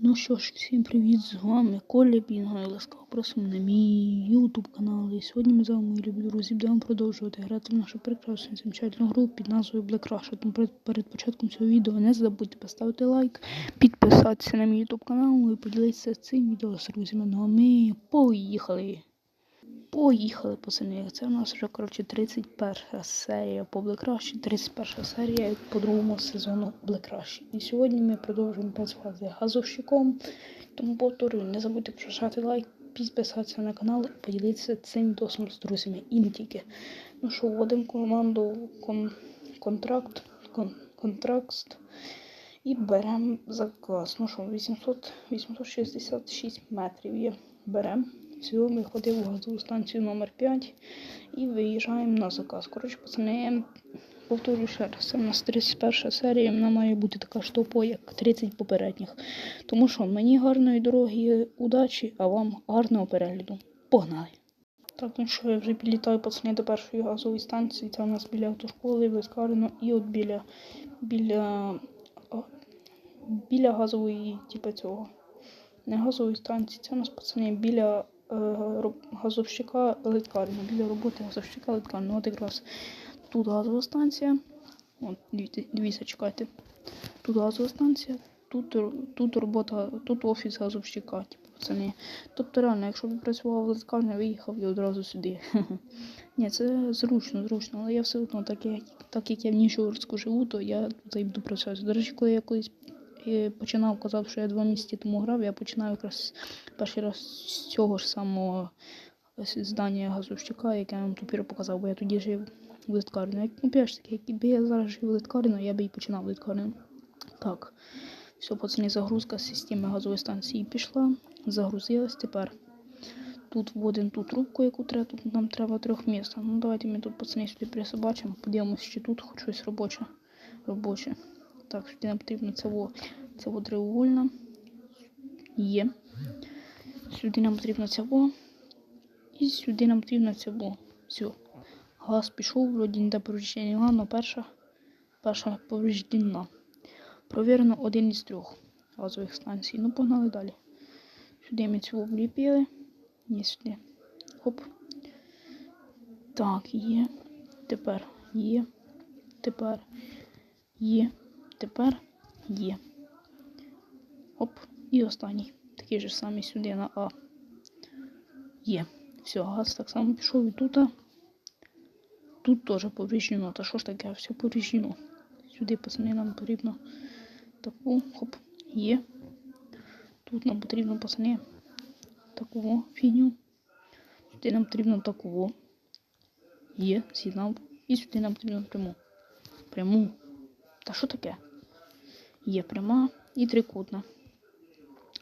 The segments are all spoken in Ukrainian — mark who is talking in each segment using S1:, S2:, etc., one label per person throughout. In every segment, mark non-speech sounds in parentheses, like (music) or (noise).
S1: Ну що ж, всім привіт, з вами Коля Бінго і ласкаво просимо на мій YouTube канал. І сьогодні ми з вами, мої любі друзі, будемо продовжувати грати в нашу прекрасну замечательну гру під назвою Black Rush. Тому перед, перед початком цього відео не забудьте поставити лайк, підписатися на мій YouTube канал і поділитися цим відео з друзями. Ну а ми поїхали! Поїхали, пацани. Це у нас вже, коротше, 31 серія по Rush, 31 серія по другому сезону Rush. І сьогодні ми продовжуємо працювати газовщиком. Тому повторюю, не забудьте прожати лайк, підписатися на канал і поділитися цим відосом з друзями і не тільки. Ну що, вводимо команду кон, контракт, кон, контракт і беремо заказ. Ну що, 800, 866 метрів є. Беремо. Сьогодні ми ходимо в газову станцію номер 5 і виїжджаємо на заказ. Коротше, пацани, повторюю ще раз, це у нас 31 серія, вона має бути така ж топо, як 30 попередніх. Тому що мені гарної дороги, удачі, а вам гарного перегляду. Погнали! Так, ну що, я вже підлітаю пацани до першої газової станції. Це у нас біля автошколи, Вискарено і от біля біля, біля газової, типу цього. Не газової станції, це у нас пацани біля газовщика литкарні, біля роботи газовщика литкарні. От якраз тут газова станція. От, дивіться, чекайте. Тут газова станція, тут, тут робота, тут офіс газовщика, типу, пацани. Тобто реально, якщо б працював в литкарні, виїхав і одразу сюди. (laughs) Ні, це зручно, зручно, але я все одно, так як, так як я в Нішорську живу, то я тут буду працювати. До речі, коли я колись е, починав казав, що я два місяці тому грав, я починав якраз перший раз з цього ж самого здання газовщика, яке я вам тупіро показав, бо я тоді жив в литкарні. Як ну, п'єш таки, якби я зараз жив в литкарні, я би і починав литкарню. Так. Все, пацани, загрузка з системи газової станції пішла. Загрузилась тепер. Тут вводимо ту трубку, яку треба, тут нам треба трьох місць. Ну давайте ми тут пацани сюди присобачимо, подивимось, чи тут хоч щось робоче. робоче. Так, сюди нам потрібно цього, цього треугольна. Є. Сюди нам потрібно цього. І сюди нам потрібно цього. Все. Газ пішов, вроді не повреждення, але перша, перша повреждена. Провірено один із трьох газових станцій. Ну, погнали далі. Сюди ми цього вліпили. Ні, сюди. Хоп. Так, є. Тепер є. Тепер є. Тепер є. Оп. І останній. Такий же самий сюди на А. Є. Все, газ так само пішов і тут. Тут теж повреждено. Та що ж таке, все повреждено. Сюди, пацани, нам потрібно таку. Хоп. Є. Тут нам потрібно, пацани, таку фігню. Сюди нам потрібно таку. Є, з'єднав. І сюди нам потрібно пряму. Пряму. Та що таке? Є пряма і трикутна.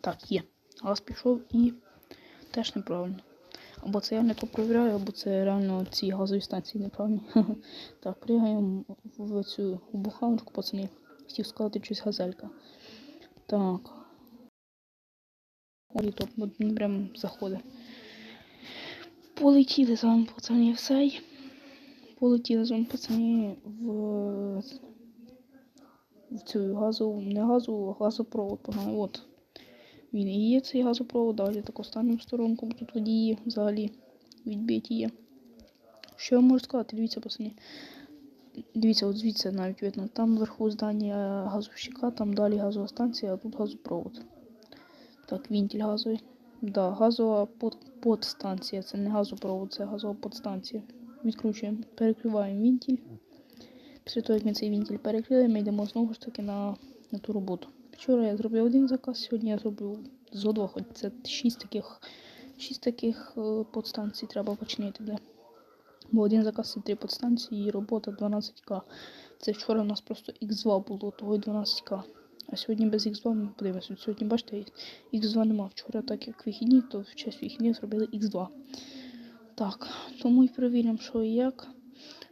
S1: Так, є. Газ пішов і теж неправильно. Або це я не то провіряю, або це реально ці газові станції неправильні. (laughs) так, пригаємо в цю буханочку, пацани. Хотів сказати щось газелька. Так. Ой, топ, прям заходить. Полетіли з вами, пацани, все. Полетіли з вами, пацани, в, цю газову, не газову, а газопровод. Погнали. От. Він і є цей газопровод, далі так останню сторонку, бо тут водії взагалі відбиті є. Що я можу сказати? Дивіться, пацани. Дивіться, от звідси навіть видно. Там вверху здання газовщика, там далі газова станція, а тут газопровод. Так, вінтіль газовий. Да, газова под, подстанція. Це не газопровод, це газова подстанція. Відкручуємо, перекриваємо вінтіль. Після як ми цей вінтіль перекрили, ми йдемо знову ж таки на, на ту роботу. Вчора я зробив один заказ, сьогодні я зробив зо хоч це шість таких, шість таких е, подстанцій треба починити. Де. Бо один заказ це три подстанції і робота 12К. Це вчора у нас просто X2 було, того й 12К. А сьогодні без X2 ми подивимося. Сьогодні, бачите, X2 нема. Вчора, так як вихідні, то в час вихідні зробили X2. Так, тому і перевіримо, що і як.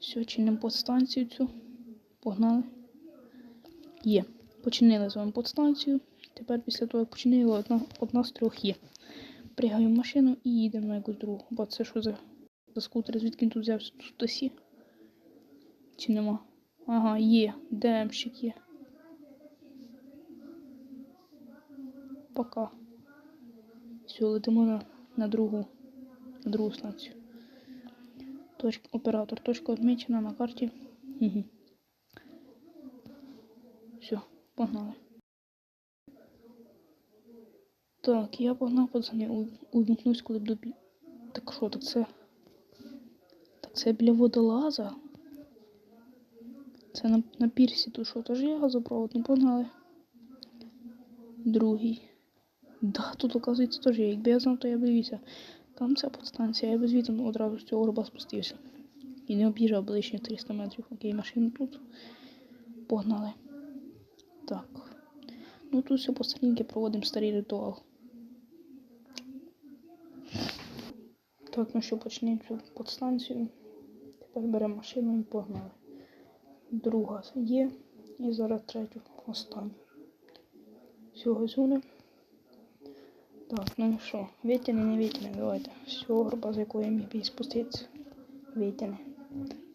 S1: Все, чинимо подстанцію цю. Погнали. Є. Починили з вами подстанцію. Тепер після того, як починили, одна, одна з трьох є. Пригаємо машину і їдемо на якусь другу. Бо це що за, за скутер, звідки тут взявся? Тут тосі? Чи нема? Ага, є. ДМщик є. Пока. Все, летимо на, на другу, на другу станцію. Точка, оператор. Точка відмічена на карті. Угу. Все, погнали. Так, я погнав, пацани, увімкнусь, коли буду бі... Так що, так це. Так це біля водолаза. Це на, на пірсі тут що, теж є газопровод, ну погнали. Другий. Да, тут, оказується, теж є. Якби я знав, то я б дивився. Там ця подстанція, я б звідти ну, одразу з цього горба спустився. І не об'їжджав ближче 300 метрів. Окей, машину тут. Погнали. Так. Ну тут все по старінки проводимо старий ритуал. Так, ну що, почнемо цю подстанцію. Тепер беремо машину і погнали. Друга є. І зараз третю, останню. Все, газуни. Так, ну що? Вітяне, не вітяне, давайте. З цього горба, з якої я міг би спуститися. Вітяне.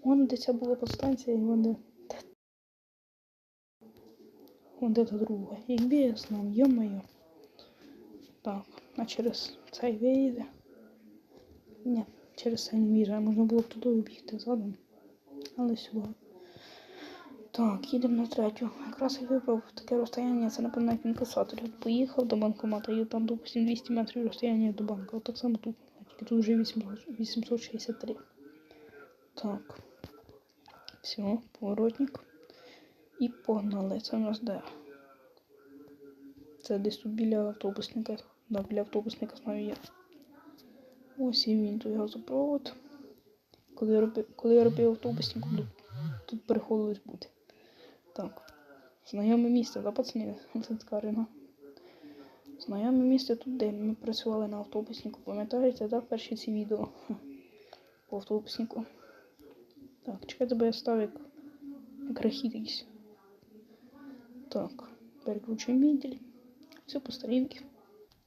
S1: Вон де ця була подстанція, і вон де. Вон де та друга. Якби я знав, йо-моє. Так, а через цей виїде. Ні, через цей не виїжджає. Можна було б туди обігти задом. Але сюди. Так, їдемо на третю. Якраз я вибрав таке розстояння, це напевно як інкасатор. От поїхав до банкомата і там, допустим, 200 метрів розстояння до банка. От так само тут. Тут вже 863. Так. Все, поворотник. І погнали. Це у нас де? Це десь тут біля автобусника. Да, біля автобусника знаю я. Ось і він той газопровод. Коли я робив, коли я робив автобусник, тут, приходилось бути. Так. Знайоме місце, да, пацани? (laughs) Це така рина. Знайоме місце тут, де ми працювали на автобуснику. Пам'ятаєте, да, перші ці відео (laughs) по автобуснику? Так, чекайте, бо я став як, як рахіт якийсь. Так, переключуємо відділь. Все по старінки.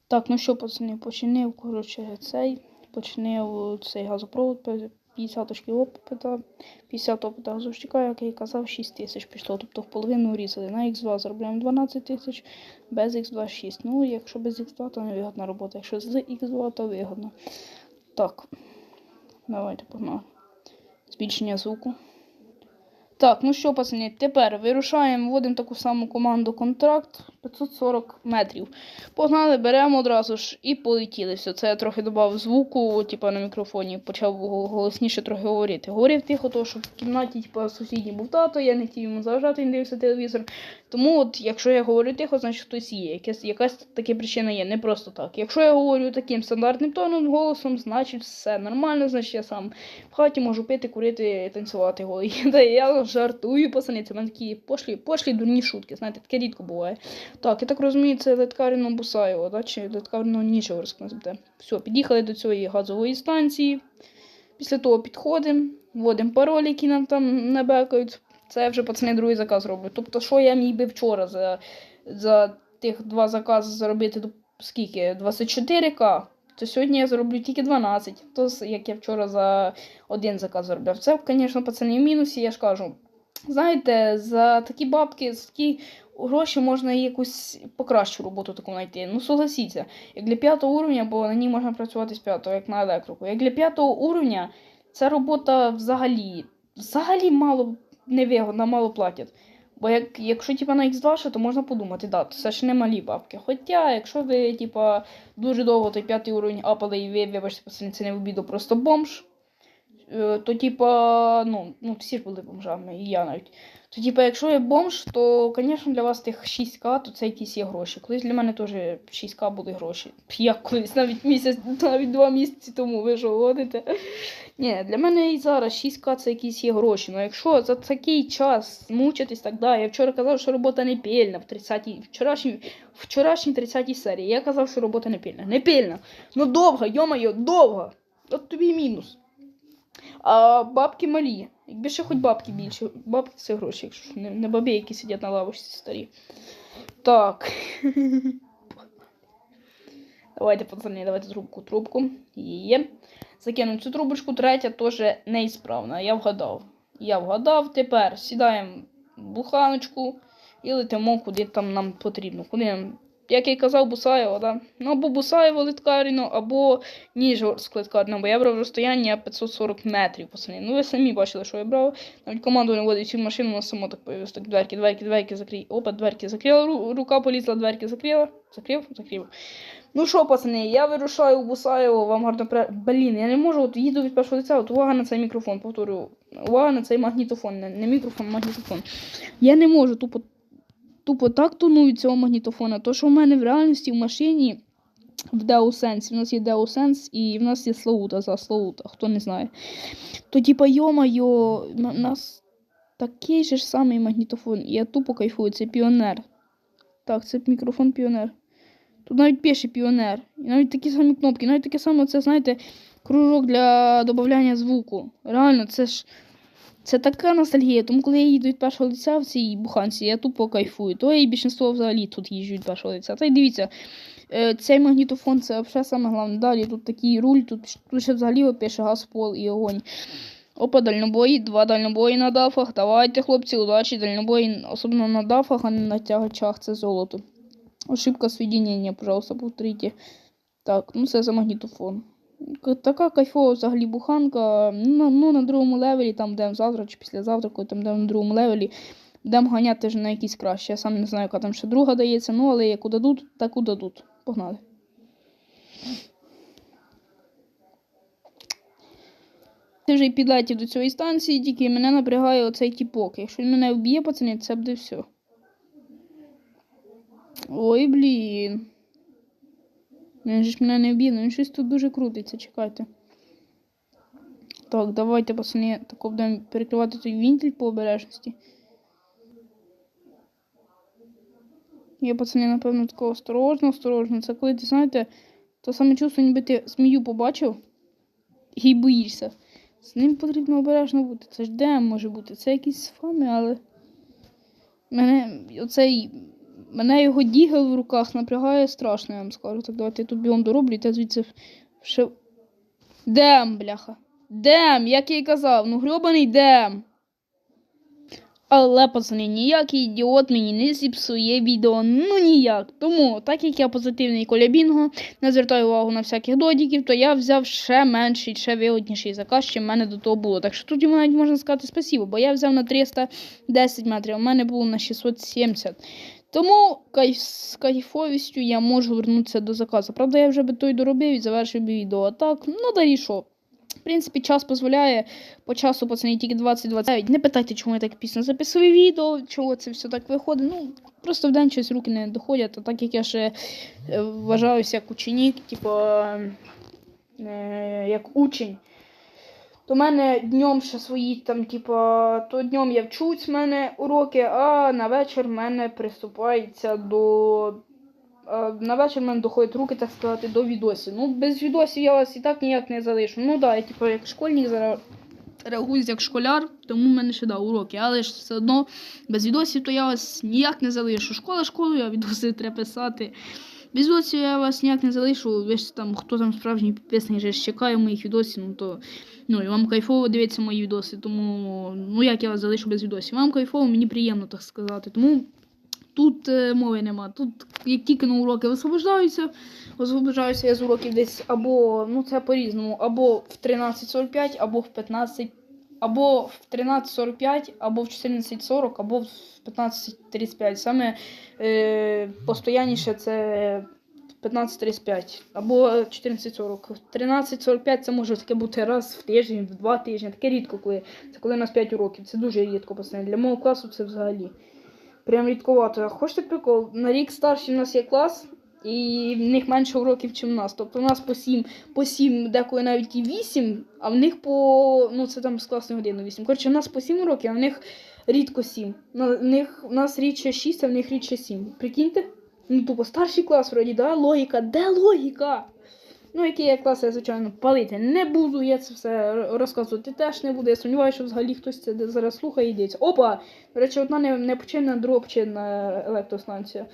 S1: Так, ну що, пацани, починив, коротше, цей. Починив цей газопровод, 50 очків опита, 50 опита газовщика, як я і казав, 6 тисяч пішло, тобто в половину різали. На Х2 заробляємо 12 тисяч, без Х2 6. Ну, якщо без Х2, то невигодна робота. Якщо з Х2, то вигодно. Так, давайте погнали. Збільшення звуку. Так, ну що, пацані, тепер вирушаємо, вводимо таку саму команду контракт 540 метрів. Погнали, беремо одразу ж і полетіли. Все, це я трохи додав звуку, типу, на мікрофоні, почав гол- голосніше трохи говорити. Говорив тихо, то що в кімнаті, типу, сусідній був тато, я не хотів йому заважати, він дивився телевізор. Тому, от, якщо я говорю тихо, значить хтось є. Якась, якась така причина є, не просто так. Якщо я говорю таким стандартним тоном, голосом, значить все нормально, значить я сам в хаті можу пити, курити, танцювати (laughs) голий. Та я жартую, пацани, це мене такі пошлі, пошлі дурні шутки, знаєте, таке рідко буває. Так, я так розумію, це Леткаріно Бусаєво, да? чи Леткаріно Нічеворськ називте. Все, під'їхали до цієї газової станції. Після того підходимо, вводимо пароль, які нам там набекають. Це вже пацани другий заказ роблю. Тобто, що я міг би вчора за, за тих два закази заробити скільки? 24к. То сьогодні я зароблю тільки 12. То як я вчора за один заказ заробляв. Це, звісно, пацани в мінусі, я ж кажу. Знаєте, за такі бабки, за такі гроші можна якусь покращу роботу таку знайти. Ну, согласіться, як для п'ятого уровня, бо на ній можна працювати з п'ятого, як на електрику. Як для п'ятого уровня, ця робота взагалі, взагалі мало невигодна, мало платять. Бо як, якщо типа, на X2, ще, то можна подумати, да, це ж не малі бабки. Хоча, якщо ви типа, дуже довго той п'ятий уровень апали і ви, вибачте, це не в обіду, просто бомж, то типа, ну, ну всі ж були бомжами, і я навіть. То, типа, якщо я бомж, то, звісно, для вас тих 6к, то це якісь є гроші. Колись для мене теж 6к були гроші. Я колись навіть місяць, навіть два місяці тому ви що годите. Ні, для мене і зараз 6к це якісь є гроші. Ну якщо за такий час мучитись, так да. Я вчора казав, що робота не пільна в 30-й, вчорашній, вчорашній 30-й серії. Я казав, що робота не пільна. Не пільна. Ну довга, йо-моє, довга. От тобі мінус. А бабки малі. Якби ще хоч бабки більше. Бабки це гроші, якщо не, не бабі, які сидять на лавочці старі. Так. (laughs) Давайте, пацани, давайте трубку, трубку. Є. Закинув цю трубочку, третя теж неісправна. Я вгадав. Я вгадав. Тепер сідаємо в буханочку і летимо, куди там нам потрібно. Куди нам як я й казав, Бусаєво, да? Ну, або Бусаєво литкаріно, або Ніжгорськ литкаріно, бо я брав розстояння 540 метрів, пацани. Ну, ви самі бачили, що я брав. Навіть команду не водить цю машину, вона само так появилась. Так, дверки, дверки, дверки закрий. Опа, дверки закрила, ру- рука полізла, дверки закрила. Закрив? Закрив. Ну що, пацани, я вирушаю в Бусаєво, вам гарно пре... Блін, я не можу, от їду від першого лиця, от увага на цей мікрофон, повторюю. Увага на цей магнітофон, не, не мікрофон, а магнітофон. Я не можу тупо, тупо так тоную від цього магнітофона, то що в мене в реальності в машині в DeoSense, в нас є DeoSense і в нас є Слаута за Слаута, хто не знає. То типа, йо-майо, в нас такий же ж самий магнітофон, я тупо кайфую, це піонер. Так, це мікрофон піонер. Тут навіть пише піонер. І навіть такі самі кнопки, навіть таке саме, це, знаєте, кружок для додавання звуку. Реально, це ж. Це така ностальгія. Тому коли я їду від першого лиця в цій буханці, я тупо кайфую. То і більшинство взагалі тут їжджу від першого лиця. Та й дивіться, е, цей магнітофон це взагалі саме головне. Далі тут такий руль, тут, тут ще взагалі пише газ, пол і огонь. Опа, дальнобої, два дальнобої на дафах. Давайте, хлопці, удачі, дальнобої, особливо на дафах, а не на тягачах, це золото. Ошибка соединения, пожалуйста, повторите. Так, ну це за магнітофон. Така кайфова взагалі буханка. Ну, ну на другому левелі, там де завтра чи післязавтра, коли там де на другому левелі, будемо ганяти вже на якісь краще. Я сам не знаю, яка там ще друга дається, ну але яку дадуть, таку дадуть. Погнали. Ти вже й підлетів до цієї станції, тільки мене напрягає оцей тіпок. Якщо він мене вб'є, пацани, це буде все. Ой, блін. Він же ж мене не вб'є, ну він щось тут дуже крутиться, чекайте. Так, давайте, пацани, тако будемо перекривати той вінтель по обережності. Я, пацани, напевно, тако осторожно, осторожно. Це коли ти знаєте, то саме чувство, ніби ти змію побачив і боїшся. З ним потрібно обережно бути. Це ж ДМ може бути. Це якісь фами, але. Мене оцей. Мене його дігел в руках напрягає страшно, я вам скажу. Так, давайте я тут бігом дороблю, і те звідси ще. Дем, бляха. Дем, як я й казав, ну грьобаний дем. Але, пацани, ніякий ідіот мені не зіпсує відео, ну ніяк. Тому, так як я позитивний коля Бінго, не звертаю увагу на всяких додіків, то я взяв ще менший, ще вигодніший заказ, чим в мене до того було. Так що тут йому навіть можна сказати спасибо, бо я взяв на 310 метрів, а в мене було на 670. Тому кайф, з кайфовістю я можу вернутися до заказу. Правда, я вже би той доробив і завершив би відео. А так, ну да і що. В принципі, час дозволяє. По часу, пацани, тільки 20-29. Не питайте, чому я так пізно записую відео, чого це все так виходить. Ну, просто в день щось руки не доходять. А так як я ще е, вважаюся як ученик, типу, е, як учень. То в мене днем ще свої там, типу, то днем я вчусь в мене уроки, а на вечір в мене приступається до. На вечір в мене доходять руки, так сказати, до відосів. Ну, без відосів я вас і так ніяк не залишу. Ну да, я типу як школьник зараз реагую як школяр, тому в мене ще да, уроки. Але ж все одно без відосів то я вас ніяк не залишу. Школа школою, а відоси треба писати. Без відосів я вас ніяк не залишу. Ви ж там, хто там справжній підписник, вже чекає моїх відосів, ну то ну і вам кайфово дивитися мої відоси. Тому ну як я вас залишу без відосів. Вам кайфово, мені приємно так сказати. Тому тут е, мови нема. Тут як тільки на уроки висвобождаюся, освобождаюся я з уроків десь або ну це по-різному, або в 13.45, або в 15. Або в 13.45, або в 14.40, або в 15.35. Саме е, постоянніше це 15.35 або 14.40. 13.45 це може таке бути раз в тиждень, в два тижні. Таке рідко, коли це коли у нас 5 уроків. Це дуже рідко пацани. Для мого класу це взагалі. Прям рідковато. Хочете прикол? На рік старший в нас є клас, і в них менше уроків, ніж в нас. Тобто у нас по 7, по 7, деколи навіть і 8, а в них по. Ну, це там з класної години 8. Коротше, у нас по 7 уроків, а в них рідко 7. На, в них, у нас рідше 6, а в них рідше 7. Прикиньте? Ну, тупо старший клас, вроді, да? Логіка. Де логіка? Ну, який я клас, я, звичайно, палити не буду, я це все розказувати теж не буду. Я сумніваюся, що взагалі хтось це зараз слухає і йдеться. Опа! До речі, одна не, не починна, друга починна електростанція.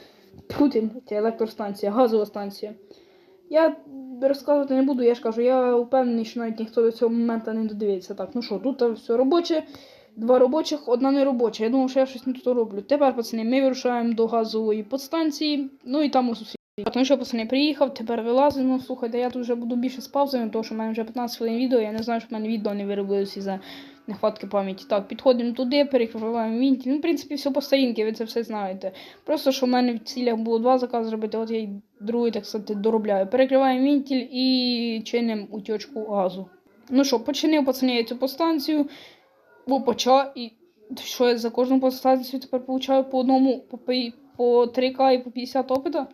S1: Путін, ця електростанція, газова станція. Я розказувати не буду, я ж кажу, я впевнений, що навіть ніхто до цього моменту не додивиться. Так, ну що, тут все робоче. Два робочих, одна не робоча. Я думав, що я щось не тут роблю. Тепер, пацани, ми вирушаємо до газової подстанції, ну і там у сусідів. Тому що пацани приїхав, тепер вилазимо. Ну, слухайте, я тут вже буду більше з паузами, тому що в мене вже 15 хвилин відео, я не знаю, що в мене відео не виробилось із-за нехватки пам'яті. Так, підходимо туди, перекриваємо вінтіль. Ну, в принципі, все по старінки, ви це все знаєте. Просто що в мене в цілях було два закази зробити, от я й другий, так сказати, доробляю. Перекриваємо вінтіль і чинимо утічку газу. Ну що, починив пацани я цю подстанцію, бо почав і що я за кожну подстанцію тепер получаю по одному, по, по 3К і по 50 опита.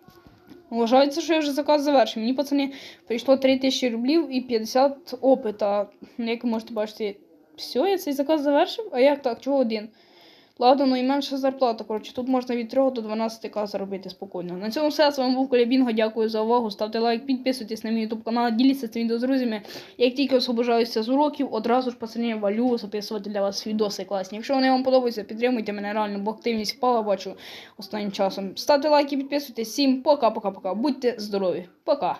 S1: Вважається, що я вже заказ завершив. Мені, пацани, прийшло 3000 рублів і 50 опита. Як ви можете бачити, все, я цей заказ завершив? А як так? Чого один? Ладно, ну і менша зарплата. Коротше, тут можна від 3 до 12 к заробити спокійно. На цьому все. З вами був Колябінго. Дякую за увагу. Ставте лайк, підписуйтесь на мій YouTube канал, діліться цим відео з друзями. Як тільки освобожаюся з уроків, одразу ж пацани валю записувати для вас відоси класні. Якщо вони вам подобаються, підтримуйте мене реально, бо активність впала, бачу останнім часом. Ставте лайки, підписуйтесь. Всім пока-пока-пока. Будьте здорові. Пока.